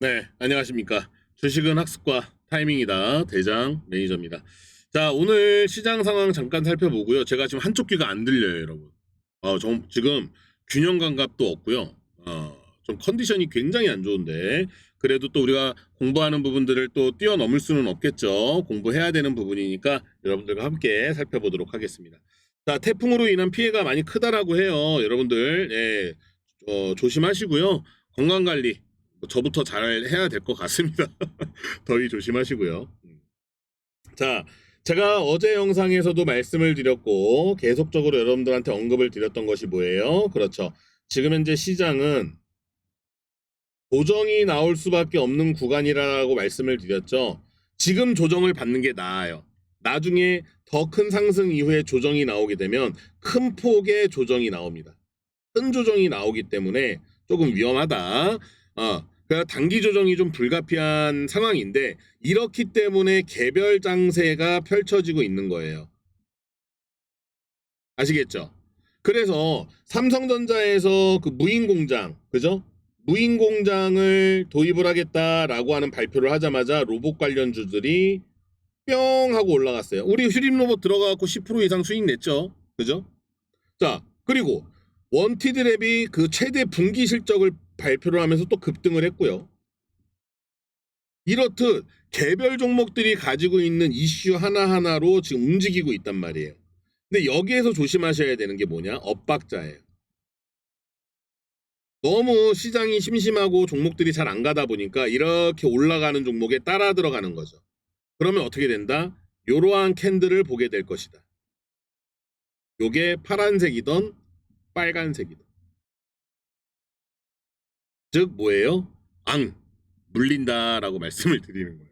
네, 안녕하십니까. 주식은 학습과 타이밍이다. 대장 매니저입니다. 자, 오늘 시장 상황 잠깐 살펴보고요. 제가 지금 한쪽 귀가 안 들려요, 여러분. 어, 좀 지금 균형 감각도 없고요. 어, 좀 컨디션이 굉장히 안 좋은데 그래도 또 우리가 공부하는 부분들을 또 뛰어넘을 수는 없겠죠. 공부해야 되는 부분이니까 여러분들과 함께 살펴보도록 하겠습니다. 자, 태풍으로 인한 피해가 많이 크다라고 해요. 여러분들, 예, 어, 조심하시고요. 건강 관리 뭐 저부터 잘 해야 될 것 같습니다. 더위 조심하시고요. 음. 자, 제가 어제 영상에서도 말씀을 드렸고 계속적으로 여러분들한테 언급을 드렸던 것이 뭐예요? 그렇죠. 지금 현재 시장은 조정이 나올 수밖에 없는 구간이라고 말씀을 드렸죠. 지금 조정을 받는 게 나아요. 나중에 더 큰 상승 이후에 조정이 나오게 되면 큰 폭의 조정이 나옵니다. 큰 조정이 나오기 때문에 조금 위험하다. 어, 그러니까 단기 조정이 좀 불가피한 상황인데 이렇기 때문에 개별 장세가 펼쳐지고 있는 거예요. 아시겠죠? 그래서 삼성전자에서 그 무인 공장, 그죠? 무인 공장을 도입을 하겠다라고 하는 발표를 하자마자 로봇 관련주들이 뿅 하고 올라갔어요. 우리 휴림 로봇 들어가갖고 10% 이상 수익 냈죠. 그죠? 자, 그리고 원티드랩이 그 최대 분기 실적을 발표를 하면서 또 급등을 했고요. 이렇듯 개별 종목들이 가지고 있는 이슈 하나하나로 지금 움직이고 있단 말이에요. 근데 여기에서 조심하셔야 되는 게 뭐냐? 엇박자예요. 너무 시장이 심심하고 종목들이 잘 안 가다 보니까 이렇게 올라가는 종목에 따라 들어가는 거죠. 그러면 어떻게 된다? 이러한 캔들을 보게 될 것이다. 요게 파란색이던 빨간색이던. 즉 뭐예요? 앙 물린다라고 말씀을 드리는 거예요.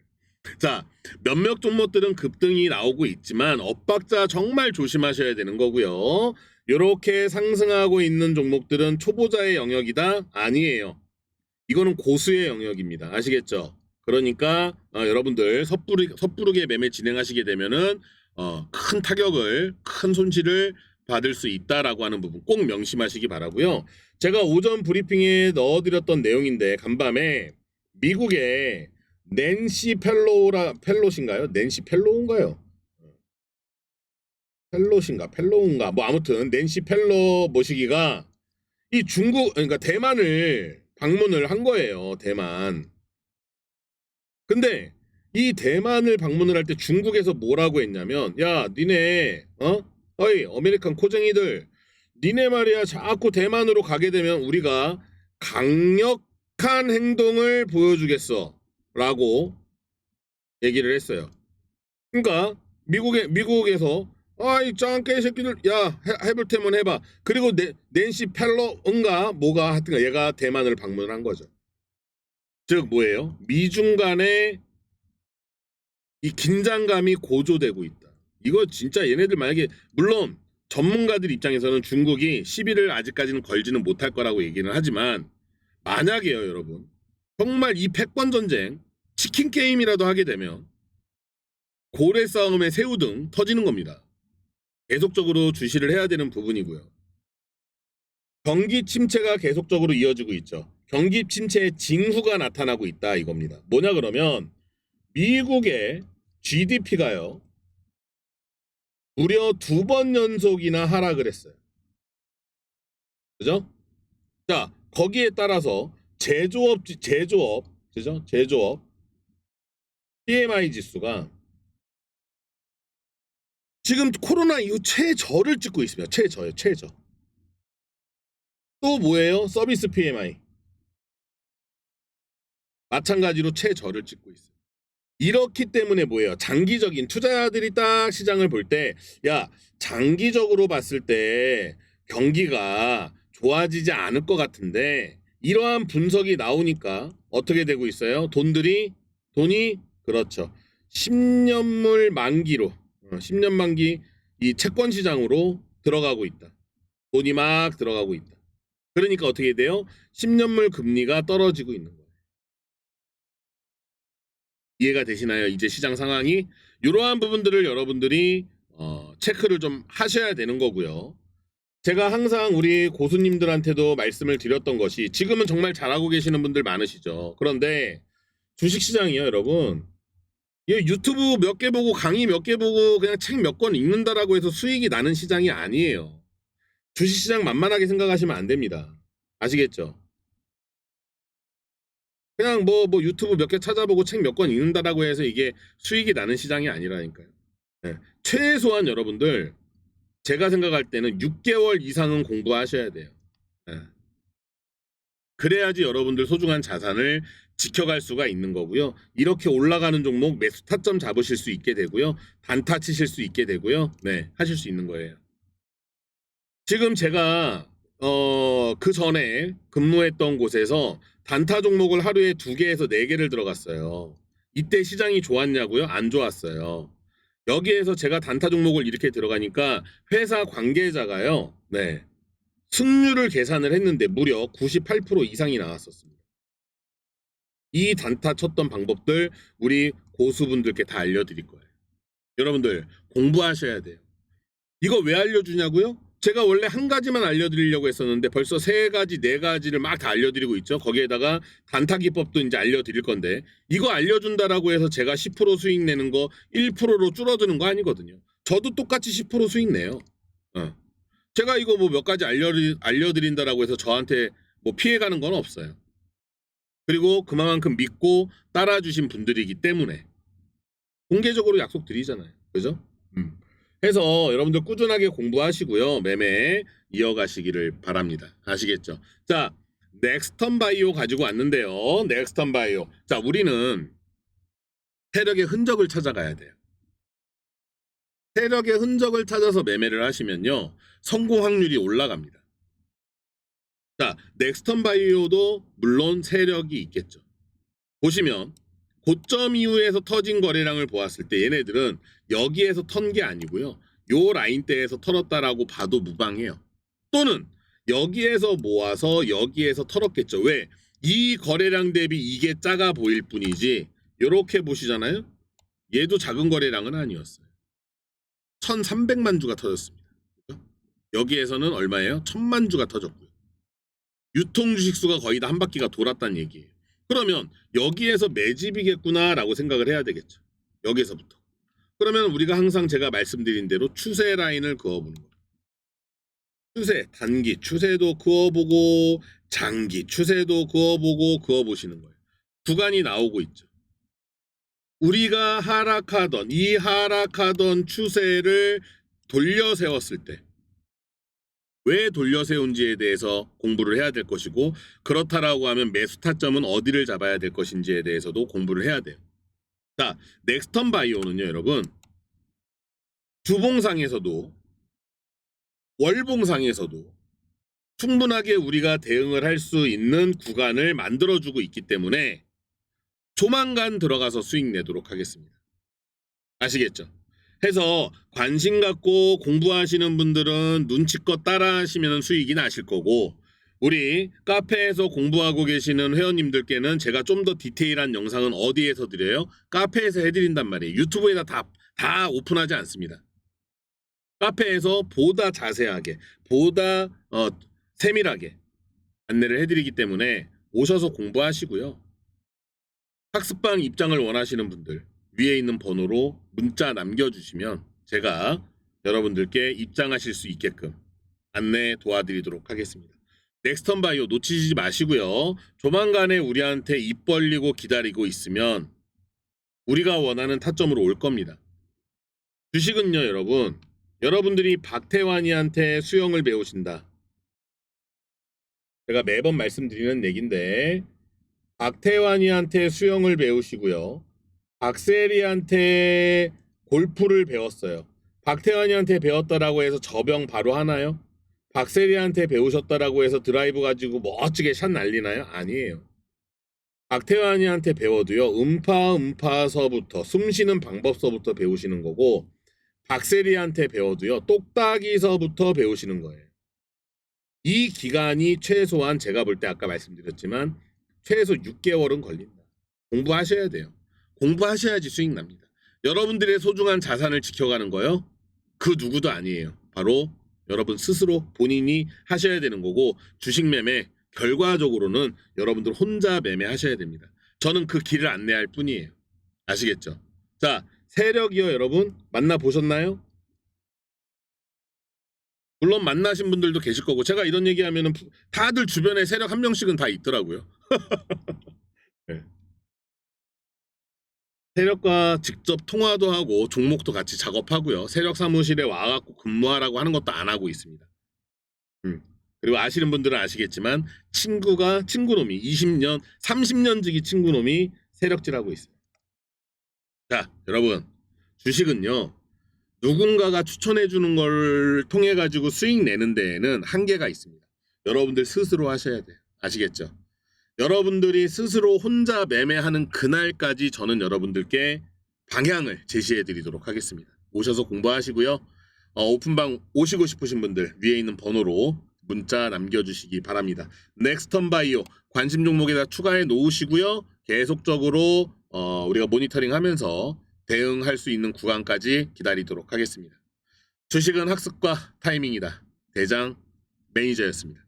자 몇몇 종목들은 급등이 나오고 있지만 엇박자 정말 조심하셔야 되는 거고요. 이렇게 상승하고 있는 종목들은 초보자의 영역이다 아니에요. 이거는 고수의 영역입니다. 아시겠죠? 그러니까 어, 여러분들 섣부르, 섣부르게 매매 진행하시게 되면은 어, 큰 타격을 큰 손실을 받을 수 있다라고 하는 부분 꼭 명심하시기 바라고요. 제가 오전 브리핑에 넣어드렸던 내용인데 간밤에 미국의 낸시 펠로우라 펠롯인가요? 낸시 펠로우인가요? 펠롯인가 펠로우인가 뭐 아무튼 낸시 펠로 모시기가 이 중국 그러니까 대만을 방문을 한 거예요. 대만. 근데 이 대만을 방문을 할 때 중국에서 뭐라고 했냐면 야 니네 어 어이 아메리칸 코쟁이들. 니네 말이야 자꾸 대만으로 가게 되면 우리가 강력한 행동을 보여주겠어. 라고 얘기를 했어요. 그러니까 미국에 미국에서 아이 짱깨 새끼들 야 해, 해볼 테면 해봐. 그리고 네, 낸시 펠로인가 뭐가 하여튼 얘가 대만을 방문한 거죠. 즉 뭐예요? 미중 간의 이 긴장감이 고조되고 있다 이거 진짜 얘네들 만약에 물론 전문가들 입장에서는 중국이 시비를 아직까지는 걸지는 못할 거라고 얘기는 하지만 만약에요 여러분 정말 이 패권 전쟁 치킨 게임이라도 하게 되면 고래 싸움의 새우 등 터지는 겁니다. 계속적으로 주시를 해야 되는 부분이고요. 경기 침체가 계속적으로 이어지고 있죠. 경기 침체의 징후가 나타나고 있다 이겁니다. 뭐냐 그러면 미국의 GDP가요. 무려 두 번 연속이나 하락을 했어요. 그죠? 자, 거기에 따라서 제조업, 제조업, 그죠? 제조업, PMI 지수가 지금 코로나 이후 최저를 찍고 있습니다. 최저요, 최저. 또 뭐예요? 서비스 PMI. 마찬가지로 최저를 찍고 있어요. 이렇기 때문에 뭐예요? 장기적인 투자자들이 딱 시장을 볼 때, 야, 장기적으로 봤을 때 경기가 좋아지지 않을 것 같은데, 이러한 분석이 나오니까 어떻게 되고 있어요? 돈들이, 돈이, 그렇죠. 10년물 만기로, 10년 만기 이 채권 시장으로 들어가고 있다. 돈이 막 들어가고 있다. 그러니까 어떻게 돼요? 10년물 금리가 떨어지고 있는 거예요. 이해가 되시나요? 이제 시장 상황이 이러한 부분들을 여러분들이 어, 체크를 좀 하셔야 되는 거고요. 제가 항상 우리 고수님들한테도 말씀을 드렸던 것이 지금은 정말 잘하고 계시는 분들 많으시죠. 그런데 주식시장이요, 여러분. 이 유튜브 몇 개 보고 강의 몇 개 보고 그냥 책 몇 권 읽는다라고 해서 수익이 나는 시장이 아니에요. 주식시장 만만하게 생각하시면 안 됩니다. 아시겠죠? 그냥 뭐, 뭐 유튜브 몇 개 찾아보고 책 몇 권 읽는다라고 해서 이게 수익이 나는 시장이 아니라니까요. 네. 최소한 여러분들 제가 생각할 때는 6개월 이상은 공부하셔야 돼요. 네. 그래야지 여러분들 소중한 자산을 지켜갈 수가 있는 거고요. 이렇게 올라가는 종목 매수 타점 잡으실 수 있게 되고요. 단타 치실 수 있게 되고요. 네, 하실 수 있는 거예요. 지금 제가 어, 그 전에 근무했던 곳에서 단타 종목을 하루에 두 개에서 네 개를 들어갔어요. 이때 시장이 좋았냐고요? 안 좋았어요. 여기에서 제가 단타 종목을 이렇게 들어가니까 회사 관계자가요. 네. 승률을 계산을 했는데 무려 98% 이상이 나왔었습니다. 이 단타 쳤던 방법들 우리 고수분들께 다 알려드릴 거예요. 여러분들 공부하셔야 돼요. 이거 왜 알려주냐고요? 제가 원래 한 가지만 알려드리려고 했었는데 벌써 세 가지, 네 가지를 막 다 알려드리고 있죠. 거기에다가 단타 기법도 이제 알려드릴 건데 이거 알려준다라고 해서 제가 10% 수익 내는 거 1%로 줄어드는 거 아니거든요. 저도 똑같이 10% 수익 내요. 어. 제가 이거 뭐 몇 가지 알려드리, 알려드린다라고 해서 저한테 뭐 피해가는 건 없어요. 그리고 그만큼 믿고 따라주신 분들이기 때문에 공개적으로 약속드리잖아요. 그죠? 음. 해서 여러분들 꾸준하게 공부하시고요. 매매 이어가시기를 바랍니다. 아시겠죠? 자, 넥스턴 바이오 가지고 왔는데요. 넥스턴 바이오. 자, 우리는 세력의 흔적을 찾아가야 돼요. 세력의 흔적을 찾아서 매매를 하시면요. 성공 확률이 올라갑니다. 자, 넥스턴 바이오도 물론 세력이 있겠죠. 보시면 고점 이후에서 터진 거래량을 보았을 때 얘네들은 여기에서 턴 게 아니고요. 요 라인대에서 털었다라고 봐도 무방해요. 또는 여기에서 모아서 여기에서 털었겠죠. 왜? 이 거래량 대비 이게 작아 보일 뿐이지 요렇게 보시잖아요. 얘도 작은 거래량은 아니었어요. 1300만 주가 터졌습니다. 여기에서는 얼마예요? 1000만 주가 터졌고요. 유통 주식수가 거의 다 한 바퀴가 돌았다는 얘기예요. 그러면 여기에서 매집이겠구나라고 생각을 해야 되겠죠. 여기서부터. 그러면 우리가 항상 제가 말씀드린 대로 추세 라인을 그어보는 거예요. 추세, 단기 추세도 그어보고 장기 추세도 그어보고 그어보시는 거예요. 구간이 나오고 있죠. 우리가 하락하던 이 하락하던 추세를 돌려 세웠을 때 왜 돌려 세운지에 대해서 공부를 해야 될 것이고 그렇다라고 하면 매수 타점은 어디를 잡아야 될 것인지에 대해서도 공부를 해야 돼요. 자, 넥스턴 바이오는요, 여러분. 주봉상에서도 월봉상에서도 충분하게 우리가 대응을 할 수 있는 구간을 만들어주고 있기 때문에 조만간 들어가서 수익 내도록 하겠습니다. 아시겠죠? 해서 관심 갖고 공부하시는 분들은 눈치껏 따라 하시면 수익이 나실 거고 우리 카페에서 공부하고 계시는 회원님들께는 제가 좀 더 디테일한 영상은 어디에서 드려요? 카페에서 해드린단 말이에요. 유튜브에다 다, 다 오픈하지 않습니다. 카페에서 보다 자세하게, 보다 어, 세밀하게 안내를 해드리기 때문에 오셔서 공부하시고요. 학습방 입장을 원하시는 분들 위에 있는 번호로 문자 남겨주시면 제가 여러분들께 입장하실 수 있게끔 안내 도와드리도록 하겠습니다. 넥스턴 바이오 놓치지 마시고요. 조만간에 우리한테 입 벌리고 기다리고 있으면 우리가 원하는 타점으로 올 겁니다. 주식은요, 여러분. 여러분들이 박태환이한테 수영을 배우신다. 제가 매번 말씀드리는 얘기인데 박태환이한테 수영을 배우시고요. 박세리한테 골프를 배웠어요. 박태환이한테 배웠다라고 해서 저병 바로 하나요? 박세리한테 배우셨다라고 해서 드라이브 가지고 멋지게 샷 날리나요? 아니에요. 박태환이한테 배워도요. 음파 음파서부터 숨 쉬는 방법서부터 배우시는 거고 박세리한테 배워도요. 똑딱이서부터 배우시는 거예요. 이 기간이 최소한 제가 볼 때 아까 말씀드렸지만 최소 6개월은 걸린다. 공부하셔야 돼요. 공부하셔야지 수익 납니다. 여러분들의 소중한 자산을 지켜가는 거요. 그 누구도 아니에요. 바로 여러분 스스로 본인이 하셔야 되는 거고 주식 매매 결과적으로는 여러분들 혼자 매매하셔야 됩니다. 저는 그 길을 안내할 뿐이에요. 아시겠죠? 자, 세력이요, 여러분 만나 보셨나요? 물론 만나신 분들도 계실 거고 제가 이런 얘기하면은 부- 다들 주변에 세력 한 명씩은 다 있더라고요. 세력과 직접 통화도 하고 종목도 같이 작업하고요. 세력 사무실에 와갖고 근무하라고 하는 것도 안 하고 있습니다. 음. 그리고 아시는 분들은 아시겠지만 친구가 친구놈이 20년, 30년 지기 친구놈이 세력질하고 있어요. 자, 여러분 주식은요. 누군가가 추천해 주는 걸 통해 가지고 수익 내는 데에는 한계가 있습니다. 여러분들 스스로 하셔야 돼요. 아시겠죠? 여러분들이 스스로 혼자 매매하는 그날까지 저는 여러분들께 방향을 제시해 드리도록 하겠습니다. 오셔서 공부하시고요. 어, 오픈방 오시고 싶으신 분들 위에 있는 번호로 문자 남겨주시기 바랍니다. 넥스턴 바이오 관심 종목에다 추가해 놓으시고요. 계속적으로 어, 우리가 모니터링 하면서 대응할 수 있는 구간까지 기다리도록 하겠습니다. 주식은 학습과 타이밍이다. 대장 매니저였습니다.